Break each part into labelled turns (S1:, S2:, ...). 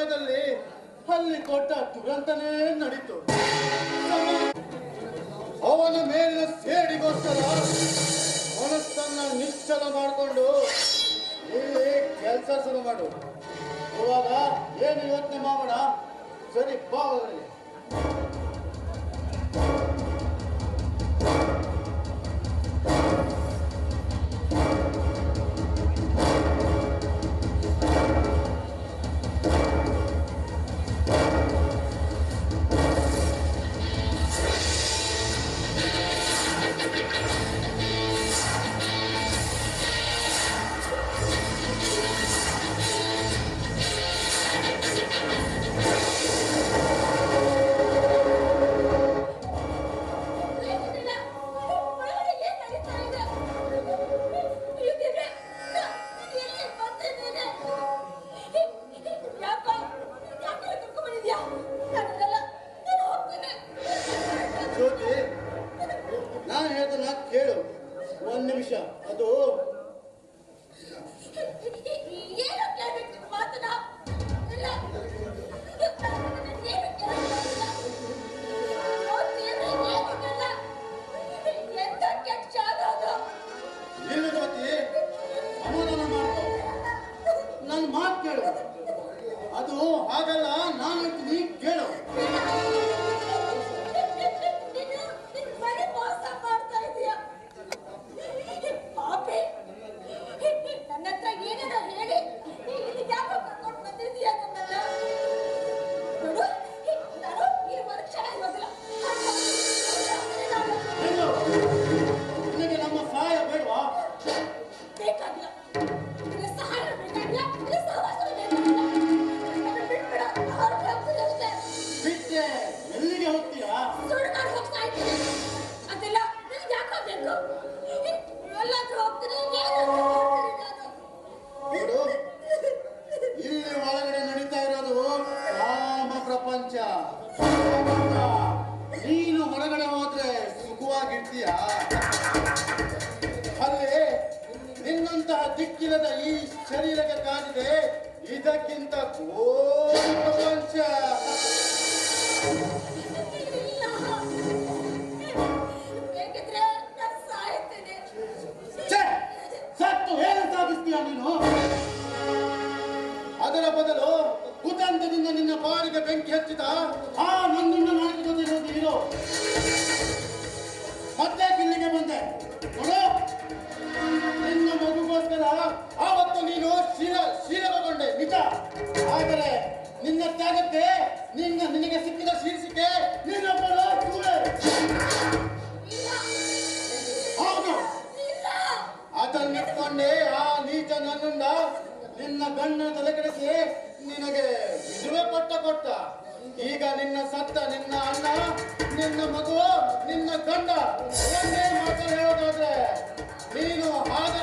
S1: ಸಮಯದಲ್ಲಿ ಅಲ್ಲಿ ಕೊಟ್ಟ ದುರಂತನೇ ನಡೀತು. ಅವನ ಮೇಲಿನ ಸೇಡಿಗೋಸ್ಕರ ಮನಸ್ಸನ್ನ ನಿಶ್ಚಲ ಮಾಡಿಕೊಂಡು ಇಲ್ಲಿ ಕೆಲಸ ಶುರು ಮಾಡು. ಅವಾಗ ಏನು ಯೋಚನೆ ಮಾಡೋಣ ಸರಿ ಬಾವದಲ್ಲಿ ಆಗಲ್ಲ ನೀ ಕೇಳು. Oh. ಕಂಡೆ ಆ ನೀಚ ನನ್ನಿಂದ ನಿನ್ನ ಗಣ್ಣ ತಲೆಕೆಡಿಸಿ ನಿನಗೆ ಬಿಡುವೆ ಪಟ್ಟ ಕೊಟ್ಟ. ಈಗ ನಿನ್ನ ಸತ್ತ ನಿನ್ನ ಅಣ್ಣ, ನಿನ್ನ ಮಗು ನಿನ್ನ ಗಂಡ ಒಂದೇ ಮಾತನ್ನು ಹೇಳೋದಾದ್ರೆ ನೀನು
S2: ಹಾಗೆ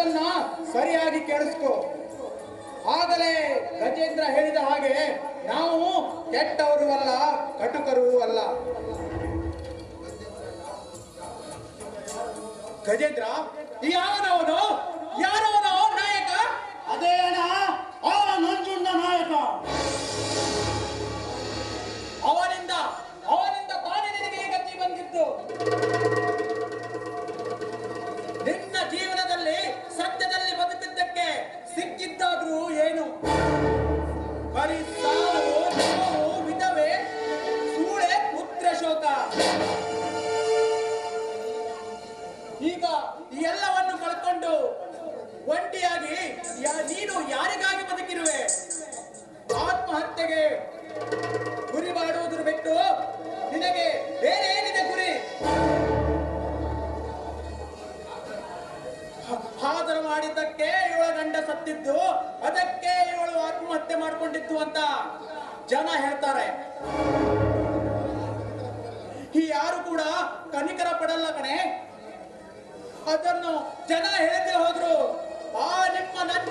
S2: ಮಾತನ್ನ ಸರಿಯಾಗಿ ಕೇಳಿಸ್ಕೊ. ಆಗಲೇ ಗಜೇಂದ್ರ ಹೇಳಿದ ಹಾಗೆ ನಾವು ಕೆಟ್ಟವರು ಅಲ್ಲ, ಕಟುಕರು ಅಲ್ಲ. ಗಜೇಂದ್ರ ಯಾವನವನು ಯಾರವನೋ? ನಾಯಕ?
S1: ಅದೇನ? ಅವನ ನಂಜುಂಡ ನಾಯಕ.
S2: ಮಾಡಿದ್ದಕ್ಕೆ ಇವಳ ಗಂಡ ಸತ್ತಿದ್ದು, ಅದಕ್ಕೆ ಇವಳು ಆತ್ಮಹತ್ಯೆ ಮಾಡ್ಕೊಂಡಿದ್ದು ಅಂತ ಜನ ಹೇಳ್ತಾರೆ. ಈ ಯಾರು ಕೂಡ ಕನಿಕರ ಪಡಲ್ಲ ಕಣೆ. ಅದನ್ನು ಜನ ಹೇಳದೆ ಹೋದ್ರು. ಆ ನಿಮ್ಮ ನಾಯಕ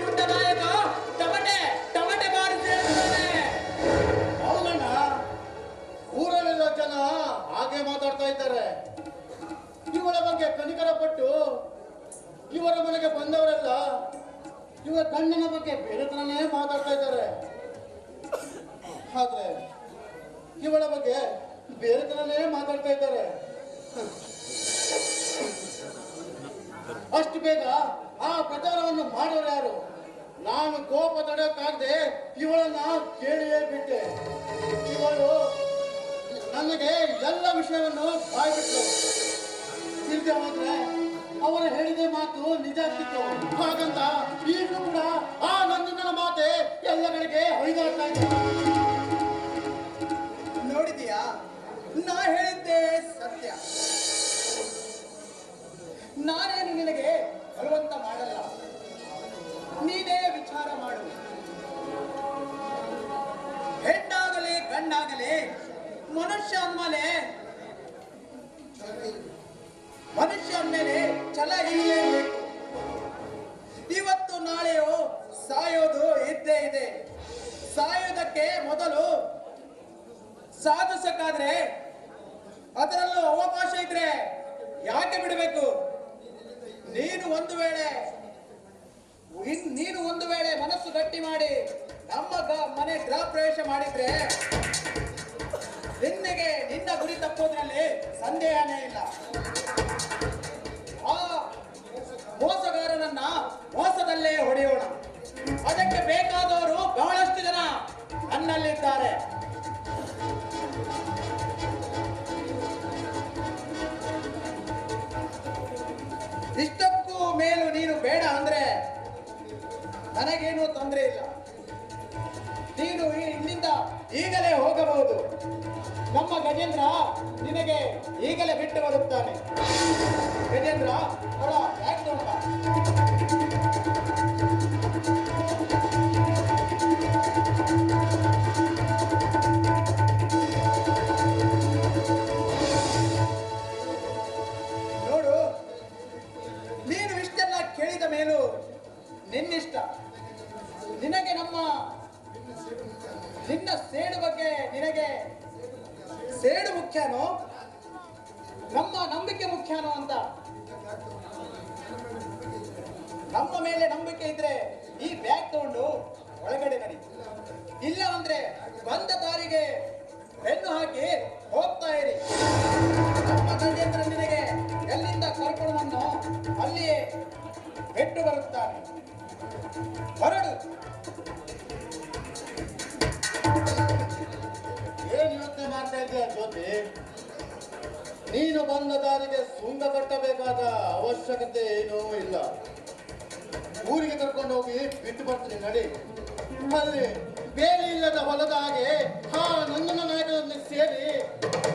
S1: ಬೇರೆ ತರನೇ ಮಾತಾಡ್ತಾ ಇದ್ದಾರೆ. ಅಷ್ಟು ಬೇಗ ಆ ಪ್ರಚಾರವನ್ನು ಮಾಡೋರು ಯಾರು? ನಾನು ಕೋಪ ತಡೆಯೋಕ್ಕಾಗದೆ ಇವಳನ್ನ ಕೇಳಿಯೇ ಬಿಟ್ಟೆ. ಇವಳು ನನಗೆ ಎಲ್ಲ ವಿಷಯವನ್ನು ಬಾಯ್ಬಿಟ್ಲು. ಇಲ್ಲದೆ ಹೋದ್ರೆ ಅವರು ಹೇಳಿದ ಮಾತು ನಿಜ ಆಗ್ತಿತ್ತು. ಹಾಗಂತ ಈಗಲೂ ಕೂಡ ಆ ನಂದಿನ ಮಾತೆ ಎಲ್ಲ ಕಡೆಗೆ ಹೊಯ್ದಾಡ್ತಾ ಇದೆ.
S2: ಸತ್ಯ. ನಾನೇನು ನಿನಗೆ ಬಲವಂತ ಮಾಡಲ್ಲ. ನೀನೇ ವಿಚಾರ ಮಾಡು. ಹೆಣ್ಣಾಗಲಿ ಗಂಡಾಗಲಿ ಮನುಷ್ಯ ಅಂದಮೇಲೆ ಮನುಷ್ಯ ಅಂದಮೇಲೆ ಛಲ ಇವತ್ತು ನಾಳೆಯೋ ಸಾಯೋದು ಇದ್ದೇ ಇದೆ. ಸಾಯೋದಕ್ಕೆ ಮೊದಲು ಸಾಧಿಸಕ್ಕಾದ್ರೆ ಅದರಲ್ಲೂ ಅವಕಾಶ ಇದ್ರೆ ಯಾಕೆ ಬಿಡಬೇಕು? ನೀನು ಒಂದು ವೇಳೆ ನೀನು ಒಂದು ವೇಳೆ ಮನಸ್ಸು ಗಟ್ಟಿ ಮಾಡಿ ನಮ್ಮ ಮನೆ ಗೃಹ ಪ್ರವೇಶ ಮಾಡಿದ್ರೆ ನಿನ್ನೆಗೆ ನಿನ್ನ ಗುರಿ ತಪ್ಪೋದ್ರಲ್ಲಿ ಸಂದೇಹನೇ ಇಲ್ಲ. ನನಗೇನು ತೊಂದರೆ ಇಲ್ಲ. ನೀನು ಇಲ್ಲಿಂದ ಈಗಲೇ ಹೋಗಬಹುದು. ನಮ್ಮ ಗಜೇಂದ್ರ ನಿನಗೆ ಈಗಲೇ ಬಿಟ್ಟು ಬರುತ್ತಾನೆ. ಗಜೇಂದ್ರ, ಅವಳ ಯಾಕೆ ನಂಬಿಕೆ ಮುಖ್ಯನೋ ಅಂತ? ನಮ್ಮ ಮೇಲೆ ನಂಬಿಕೆ ಇದ್ರೆ ಈ ಬ್ಯಾಗ್ ತಗೊಂಡು ಒಳಗಡೆ ನಡಿ. ಇಲ್ಲ ಅಂದ್ರೆ ಬಂದ ದಾರಿಗೆ ಬೆನ್ನು ಹಾಕಿ ಹೋಗ್ತಾ ಇರಿ. ನಮ್ಮ ಗಜೇಂದ್ರ ನಿನಗೆ ಎಲ್ಲಿಂದ ಬಂದು ಅಲ್ಲಿಯೇ ಬಿಟ್ಟು ಬರುತ್ತಾನೆ. ಹೊರಡು.
S1: ಏನ್ ಯೋಚನೆ ಮಾಡ್ತಾ ಇದ್ದೀಯ ಜ್ಯೋತಿ? ನೀನು ಬಂದ ದಾರಿಗೆ ಸುಂಗ ಕಟ್ಟಬೇಕಾದ ಅವಶ್ಯಕತೆ ಏನೂ ಇಲ್ಲ. ಊರಿಗೆ ಕರ್ಕೊಂಡು ಹೋಗಿ ಬಿಟ್ಟು ಬರ್ತೀನಿ, ನಡಿ. ಅಲ್ಲಿ ಬೇಲಿ ಇಲ್ಲದ ಹೊಲದ ಹಾಗೆ ಹಾ ನಂದನ ನಾಯಕರನ್ನು ಸೇರಿ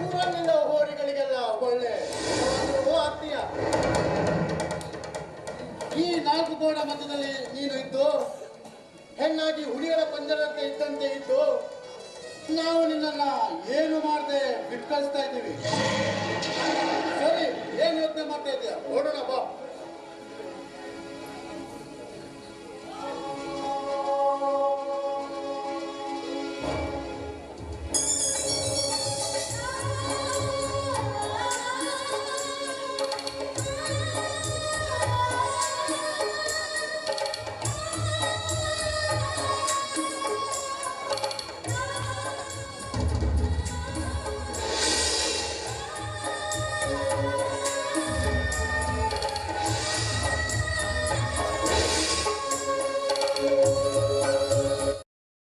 S1: ಊರಲ್ಲಿನ ಹೋರಿಗಳಿಗೆಲ್ಲ ಒಳ್ಳೆ ಆಗ್ತೀಯ ಈ ನಾಲ್ಕು ಗೋಡ ಮಧ್ಯದಲ್ಲಿ ನೀನು ಇದ್ದು, ಹೆಣ್ಣಾಗಿ ಹುಲಿಯರ ಪಂಜರಕ್ಕೆ ಇದ್ದಂತೆ ಇದ್ದು, ನಾವು ನಿನ್ನನ್ನ ಏನು ಮಾಡದೆ ಬಿಟ್ಟು ಕಳಿಸ್ತಾ ಇದ್ದೀವಿ.